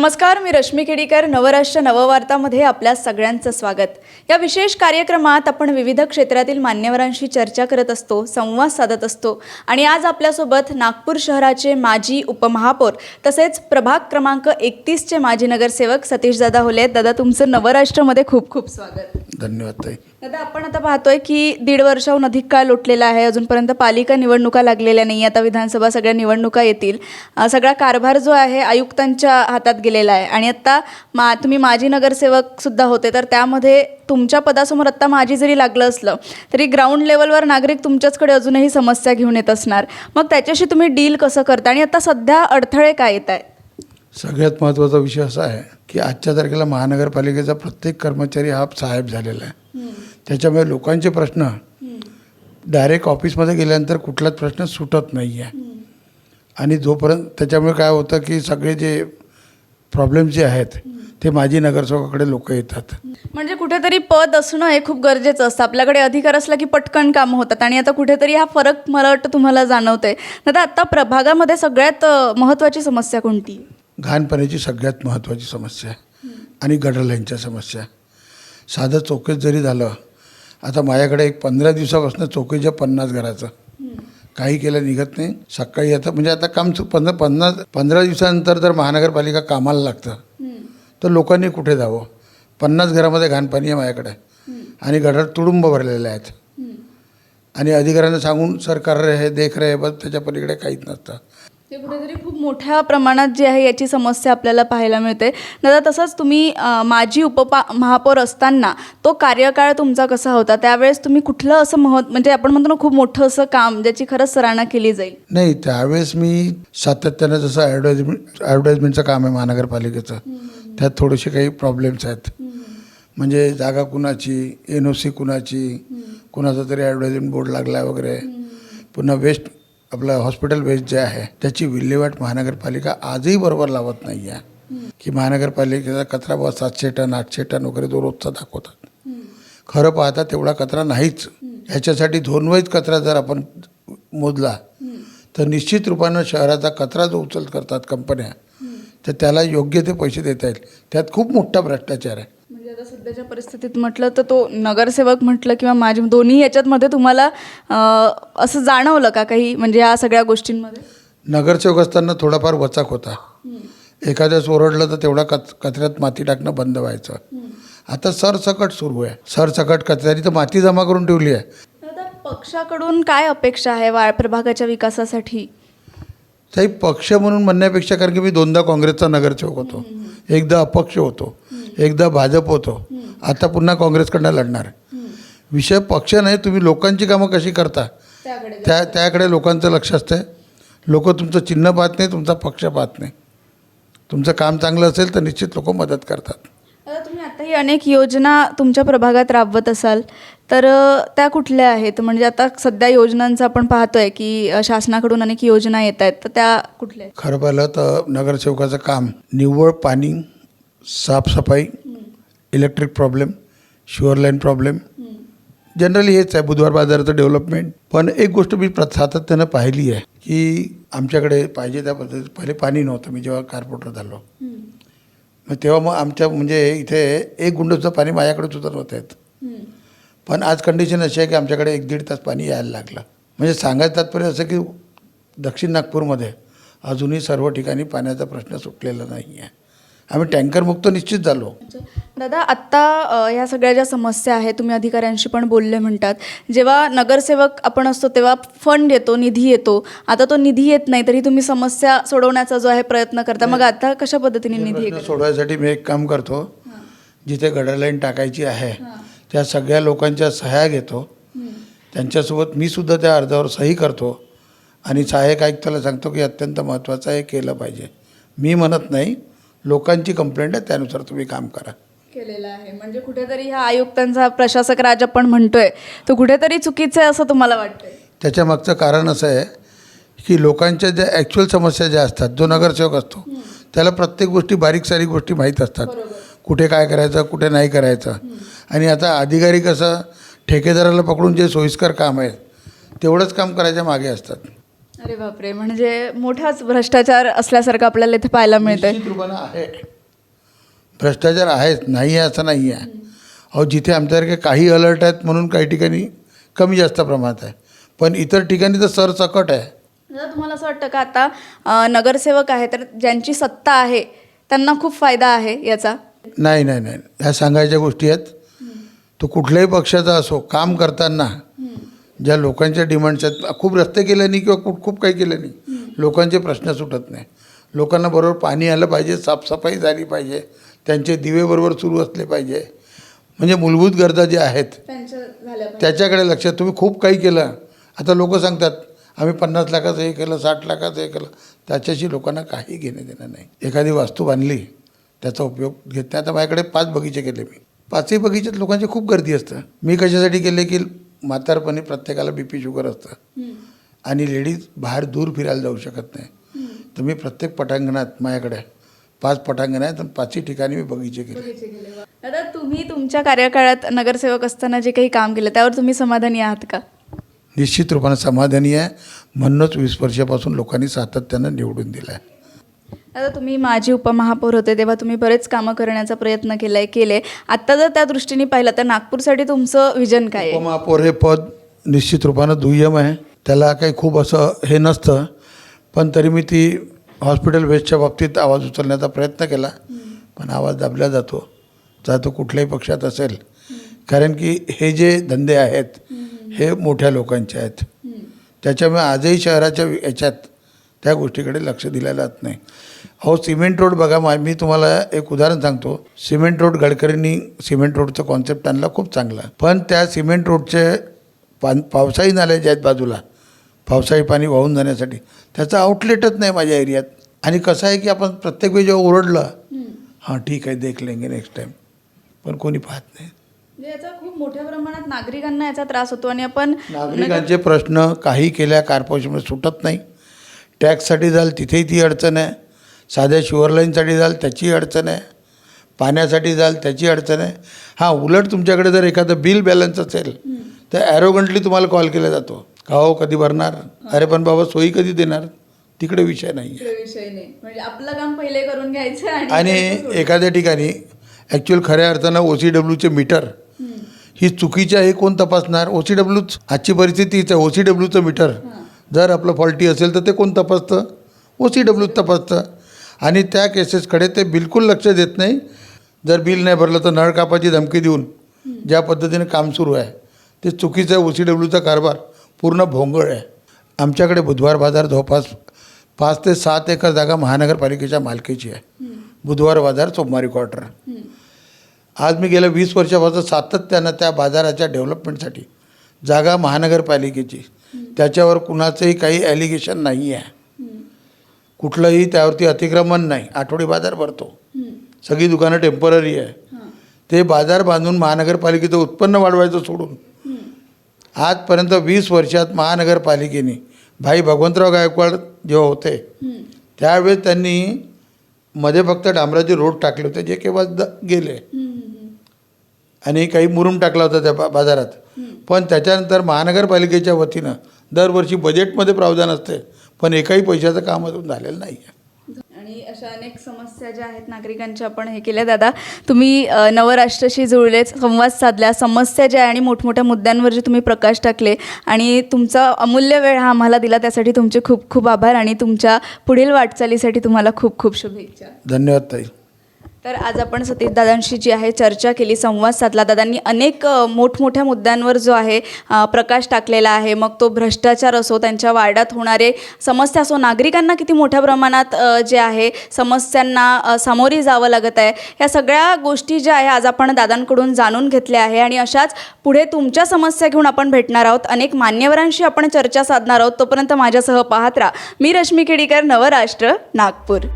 नमस्कार मी रश्मी खेडीकर नवराष्ट्र नववार्तामध्ये आपल्या सगळ्यांचं स्वागत. या विशेष कार्यक्रमात आपण विविध क्षेत्रातील मान्यवरांशी चर्चा करत असतो संवाद साधत असतो आणि आज आपल्यासोबत नागपूर शहराचे माजी उपमहापौर तसेच प्रभाग क्रमांक एकतीसचे माजी नगरसेवक सतीश दादा होले आहेत. दादा तुमचं नवराष्ट्रमध्ये खूप खूप स्वागत. धन्यवाद ताई. दादा आपण आता पाहतोय की दीड वर्षाहून अधिक काळ लोटलेला आहे. अजूनपर्यंत पालिका निवडणुका लागलेल्या नाही. आता विधानसभा सगळ्या निवडणुका येतील. अ, सगळा कारभार जो आहे आयुक्तांच्या हातात गेलेला आहे. आणि आत्ता मा तुम्ही माजी नगरसेवक सुद्धा होते. तर त्यामध्ये तुमच्या पदासमोर आत्ता माजी जरी लागलं असलं तरी ग्राउंड लेवलवर नागरिक तुमच्याचकडे अजूनही समस्या घेऊन येत असणार. मग त्याच्याशी तुम्ही डील कसं करता? आणि आता सध्या अडथळे काय येत आहेत? सगळ्यात महत्त्वाचा विषय असा आहे की आजच्या तारखेला महानगरपालिकेचा प्रत्येक कर्मचारी हा साहेब झालेला आहे. त्याच्यामुळे लोकांचे प्रश्न डायरेक्ट ऑफिसमध्ये गेल्यानंतर कुठलाच प्रश्न सुटत नाही आहे आणि जोपर्यंत त्याच्यामुळे काय होतं की सगळे जे प्रॉब्लेम जे आहेत ते माजी नगरसेवकाकडे लोक येतात. म्हणजे कुठेतरी पद असणं हे खूप गरजेचं असतं. आपल्याकडे अधिकार असला की पटकन कामं होतात. आणि आता कुठेतरी हा फरक मला वाटतं तुम्हाला जाणवतंय. आता प्रभागामध्ये सगळ्यात महत्त्वाची समस्या कोणती? घाण पाण्याची सगळ्यात महत्त्वाची समस्या आहे. आणि गटर लाईनच्या समस्या साधं चौकीत जरी झालं आता माझ्याकडे एक पंधरा दिवसापासून चौकेच्या पन्नास घराचं. काही केलं निघत नाही. सकाळी आता म्हणजे आता काम पंधरा पन्नास पंधरा दिवसानंतर जर महानगरपालिका कामाला लागतं तर लोकांनी कुठे जावं? पन्नास घरामध्ये घाणपाणी आहे माझ्याकडे. आणि गटर तुडुंब भरलेले आहेत. आणि अधिकाऱ्यांना सांगून सरकार रे हे देख रे बस त्याच्या पलीकडे काहीच नसतं. ते कुठेतरी खूप मोठ्या प्रमाणात जी आहे याची समस्या आपल्याला पाहायला मिळते. दादा तसंच तुम्ही माजी उपपा महापौर असताना तो कार्यकाळ तुमचा कसा होता? त्यावेळेस तुम्ही कुठलं असं महत् म्हणजे आपण म्हणतो ना खूप मोठं असं काम ज्याची खरंच सराहना केली जाईल. नाही त्यावेळेस मी सातत्यानं जसं ॲडव्हर्टाइजमेंट ॲडव्हर्टाइजमेंटचं काम आहे महानगरपालिकेचं त्यात थोडेसे काही प्रॉब्लेम्स आहेत. म्हणजे जागा कुणाची एन ओ सी कुणाची कुणाचा तरी ॲडव्हर्टाइजमेंट बोर्ड लागला आहे वगैरे पुन्हा वेस्ट आपलं हॉस्पिटल वेस्ट जे आहे त्याची विल्हेवाट महानगरपालिका आजही बरोबर लावत नाही आहे की महानगरपालिकेचा कचरा बस सातशे टन आठशे टन वगैरे तो रोजचा दाखवतात. खरं पाहता तेवढा कचरा नाहीच. ह्याच्यासाठी धोनवाईज कचरा जर आपण मोजला तर निश्चित रूपानं शहराचा कचरा जो उचल करतात कंपन्या तर त्याला योग्य ते पैसे देता येईल. त्यात खूप मोठा भ्रष्टाचार आहे. सध्याच्या परिस्थितीत म्हटलं तर तो नगरसेवक म्हटलं किंवा माझी दोन्ही याच्यातमध्ये तुम्हाला अ, असं जाणवलं का काही म्हणजे या सगळ्या गोष्टींमध्ये? नगरसेवक असताना थोडाफार वचाक होता. एखाद्यास ओरडलं तर तेवढा कच कचऱ्यात माती टाकणं बंद व्हायचं. आता सरसकट सुरू आहे. सरसकट कचऱ्याची तर माती जमा करून ठेवली आहे. दादा पक्षाकडून काय अपेक्षा आहे वाळ प्रभागाच्या विकासासाठी? साहेब पक्ष म्हणून म्हणण्यापेक्षा कारण की मी दोनदा काँग्रेसचा नगरसेवक होतो. एकदा अपक्ष होतो. एकदा भाजप होतो. आता पुन्हा काँग्रेसकडनं लढणार. विषय पक्ष नाही तुम्ही लोकांची कामं कशी करता? त्या त्याकडे लोकांचं लक्ष असतं लोक तुमचं चिन्ह पाहत नाही तुमचा पक्ष पाहत नाही. तुमचं काम चांगलं असेल तर निश्चित लोक मदत करतात. तुम्ही आताही अनेक योजना तुमच्या प्रभागात राबवत असाल. तर त्या कुठल्या आहेत? म्हणजे आता सध्या योजनांचं आपण पाहतोय की शासनाकडून अनेक योजना येत आहेत. तर त्या कुठल्या खरं पाहिलं तर नगरसेवकाचं काम निव्वळ पाणी साफसफाई electric problem sewer line problem generally हेच आहे बुधवार बाजाराचं डेव्हलपमेंट पण एक गोष्ट मी प्र सातत्यानं पाहिली आहे की आमच्याकडे पाहिजे त्या पद्धतीत पहिले पाणी नव्हतं. मी जेव्हा कारपोर्टर झालो मग तेव्हा मग आमच्या म्हणजे इथे एक गुंडसुद्धा पाणी माझ्याकडे सुद्धा नव्हतं येत. पण आज कंडिशन अशी आहे की आमच्याकडे एक दीड तास पाणी यायला लागलं. म्हणजे सांगायचं तात्पर्य असं की दक्षिण नागपूरमध्ये अजूनही सर्व ठिकाणी पाण्याचा प्रश्न सुटलेला नाही आहे आम्ही टँकरमुक्त निश्चित झालो. दादा आत्ता ह्या सगळ्या ज्या समस्या आहेत तुम्ही अधिकाऱ्यांशी पण बोलले म्हणतात. जेव्हा नगरसेवक आपण असतो तेव्हा फंड येतो निधी येतो. आता तो निधी येत नाही तरी तुम्ही समस्या सोडवण्याचा जो आहे प्रयत्न करता. मग आता कशा पद्धतीने निधी सोडवायसाठी मी एक काम करतो. जिथे गडर लाईन टाकायची आहे त्या सगळ्या लोकांच्या सह्या घेतो. त्यांच्यासोबत मी सुद्धा त्या अर्जावर सही करतो. आणि सहाय्यक आयुक्ताला सांगतो की अत्यंत महत्त्वाचं आहे केलं पाहिजे. मी म्हणत नाही लोकांची कंप्लेंट आहे त्यानुसार तुम्ही काम करा. केलेला आहे. म्हणजे कुठेतरी ह्या आयुक्तांचा प्रशासक राज आपण म्हणतोय तो कुठेतरी चुकीचं आहे असं तुम्हाला वाटतंय? त्याच्या मागचं कारण असं आहे की लोकांच्या ज्या ॲक्च्युअल समस्या ज्या असतात जो नगरसेवक असतो त्याला प्रत्येक गोष्टी बारीक सारीक गोष्टी माहीत असतात. कुठे काय करायचं कुठे नाही करायचं. आणि आता अधिकारी कसं ठेकेदाराला पकडून जे सोयीस्कर काम आहे तेवढंच काम करायच्या मागे असतात. अरे बापरे म्हणजे मोठाच भ्रष्टाचार असल्यासारखं आपल्याला इथे पाहायला मिळतंय. निश्चित रूपानं आहे. भ्रष्टाचार आहेच नाही आहे असं नाही आहे. अहो जिथे आमच्यासारखे काही अलर्ट आहेत म्हणून काही ठिकाणी कमी जास्त प्रमाणात आहे. पण इतर ठिकाणी तर सरसकट आहे. दादा तुम्हाला असं वाटतं का आता अ, नगरसेवक आहे तर ज्यांची सत्ता आहे त्यांना खूप फायदा आहे याचा? नाही नाही नाही. ह्या सांगायच्या गोष्टी आहेत. तो कुठल्याही पक्षाचा असो काम करताना ज्या लोकांच्या डिमांड्स आहेत खूप रस्ते केले नाही किंवा खूप खूप काही केलं नाही. लोकांचे प्रश्न सुटत नाही. लोकांना बरोबर पाणी आलं पाहिजे साफसफाई झाली पाहिजे त्यांचे दिवे बरोबर सुरू असले पाहिजे. म्हणजे मूलभूत गरजा ज्या आहेत त्याच्याकडे लक्ष. तुम्ही खूप काही केलं. आता लोक सांगतात आम्ही पन्नास लाखाचं हे केलं साठ लाखाचं हे केलं. त्याच्याशी लोकांना काही घेणं देणं नाही. एखादी वास्तू बांधली त्याचा उपयोग घेत नाही. आता माझ्याकडे पाच बगीचे केले मी. पाचही बगीच्यात लोकांची खूप गर्दी असतं. मी कशासाठी केले की म्हातारपणी प्रत्येकाला बी पी शुगर असतं. आणि लेडीज बाहेर दूर फिरायला जाऊ शकत नाही. तर मी प्रत्येक पटांगणात माझ्याकडे पाच पटांगण आहेत आणि पाचही ठिकाणी मी बगीचे केले. दादा तुम्ही तुमच्या कार्यकाळात नगरसेवक असताना जे काही काम केलं त्यावर तुम्ही समाधानी आहात का? निश्चित रूपानं समाधानी आहे. म्हणूनच वीस वर्षापासून लोकांनी सातत्यानं निवडून दिलं आहे आता तुम्ही माजी उपमहापौर होते तेव्हा तुम्ही बरेच कामं करण्याचा प्रयत्न केलाय केले. आत्ता जर त्या दृष्टीने पाहिलं तर नागपूरसाठी तुमचं विजन काय आहे? उपमहापौर हे पद निश्चित रूपानं दुय्यम आहे. त्याला काही खूप असं हे नसतं पण तरी मी ती हॉस्पिटल वेस्टच्या बाबतीत आवाज उचलण्याचा प्रयत्न केला. पण आवाज दाबला जातो. जर तो कुठल्याही पक्षात असेल. कारण की हे जे धंदे आहेत हे मोठ्या लोकांचे आहेत. त्याच्यामुळे आजही शहराच्या वि- याच्यात त्या गोष्टीकडे लक्ष दिलं जात नाही. अहो सिमेंट रोड बघा मा मी तुम्हाला एक उदाहरण सांगतो. सिमेंट रोड गडकरींनी सिमेंट रोडचं कॉन्सेप्ट आणला खूप चांगला. पण त्या सिमेंट रोडचे पान पावसाळी नाले जे आहेत बाजूला पावसाळी पाणी वाहून जाण्यासाठी त्याचं आउटलेटच नाही माझ्या एरियात. आणि कसं आहे की आपण प्रत्येक वेळी जेव्हा ओरडलं हां ठीक आहे देख लेंगे नेक्स्ट टाईम पण कोणी पाहत नाही. म्हणजे याचा खूप मोठ्या प्रमाणात नागरिकांना याचा त्रास होतो आणि आपण नागरिकांचे प्रश्न काही केल्या कॉर्पोरेशनमध्ये सुटत नाही. टॅक्ससाठी जाल तिथेही ती अडचण आहे. साध्या शुअर लाईनसाठी जाल त्याची अडचण आहे. पाण्यासाठी जाल त्याची अडचण आहे. हां उलट तुमच्याकडे जर एखादं बिल बॅलन्स असेल तर ॲरोगंटली तुम्हाला कॉल केला जातो. का हो कधी भरणार? अरे पण बाबा सोयी कधी देणार? तिकडे विषय नाही. आहे म्हणजे आपलं काम पहिले करून घ्यायचं आणि एखाद्या ठिकाणी ॲक्च्युअल खऱ्या अर्थानं ओ सी डब्ल्यूचे मीटर ही चुकीची आहे कोण तपासणार? ओ सी डब्ल्यूच आजची परिस्थिती हीच आहे ओ सी डब्ल्यूचं मीटर जर आपलं फॉल्टी असेल तर ते कोण तपासतं? ओ सी डब्ल्यूच तपासतं. आणि त्या केसेसकडे ते बिलकुल लक्ष देत नाही. जर बिल नाही भरलं तर नळ कापाची धमकी देऊन ज्या पद्धतीने काम सुरू आहे ते चुकीचं आहे ओ सी डब्ल्यूचा कारभार पूर्ण भोंगळ आहे. आमच्याकडे बुधवार बाजार जवळपास पाच ते सात एकर जागा महानगरपालिकेच्या मालकीची आहे. बुधवार बाजार सोमवारी क्वार्टर आज मी गेल्या वीस वर्षापासून सातत्यानं त्या बाजाराच्या डेव्हलपमेंटसाठी जागा महानगरपालिकेची त्याच्यावर कुणाचंही काही ॲलिगेशन नाही आहे कुठलंही त्यावरती अतिक्रमण नाही. आठवडी बाजार भरतो. सगळी दुकानं टेंपररी आहे. ते बाजार बांधून महानगरपालिकेचं उत्पन्न वाढवायचं सोडून. आजपर्यंत वीस वर्षात महानगरपालिकेने भाई भगवंतराव गायकवाड जेव्हा होते त्यावेळेस त्यांनी मध्ये फक्त डांबराचे रोड टाकले होते जे केव्हा द गेले. आणि काही मुरुम टाकला होता त्या बा बाजारात. पण त्याच्यानंतर महानगरपालिकेच्या वतीनं दरवर्षी बजेटमध्ये प्रावधान असते. पण एकाही पैशाचं काम अजून झालेलं नाही आहे आणि अशा अनेक समस्या ज्या आहेत नागरिकांच्या आपण हे केल्या दादा. तुम्ही नवराष्ट्राशी जुळले संवाद साधल्या समस्या ज्या आहे आणि मोठमोठ्या मुद्द्यांवर जे तुम्ही प्रकाश टाकले आणि तुमचा अमूल्य वेळ हा आम्हाला दिला त्यासाठी तुमचे खूप खूप आभार आणि तुमच्या पुढील वाटचालीसाठी तुम्हाला खूप खूप शुभेच्छा. धन्यवाद ताई. तर आज आपण सतीश दादांशी जी आहे चर्चा केली संवाद साधला. दादांनी अनेक मोठमोठ्या मुद्द्यांवर जो आहे प्रकाश टाकलेला आहे. मग तो भ्रष्टाचार असो त्यांच्या वार्डात होणारे समस्या असो नागरिकांना किती मोठ्या प्रमाणात जे आहे समस्यांना सामोरी जावं लागत आहे. या सगळ्या गोष्टी ज्या आहे आज आपण दादांकडून जाणून घेतल्या आहे आणि अशाच पुढे तुमच्या समस्या घेऊन आपण भेटणार आहोत. अनेक मान्यवरांशी आपण चर्चा साधणार आहोत. तोपर्यंत माझ्यासह पाहत राहा. मी रश्मी खेडीकर नवराष्ट्र नागपूर.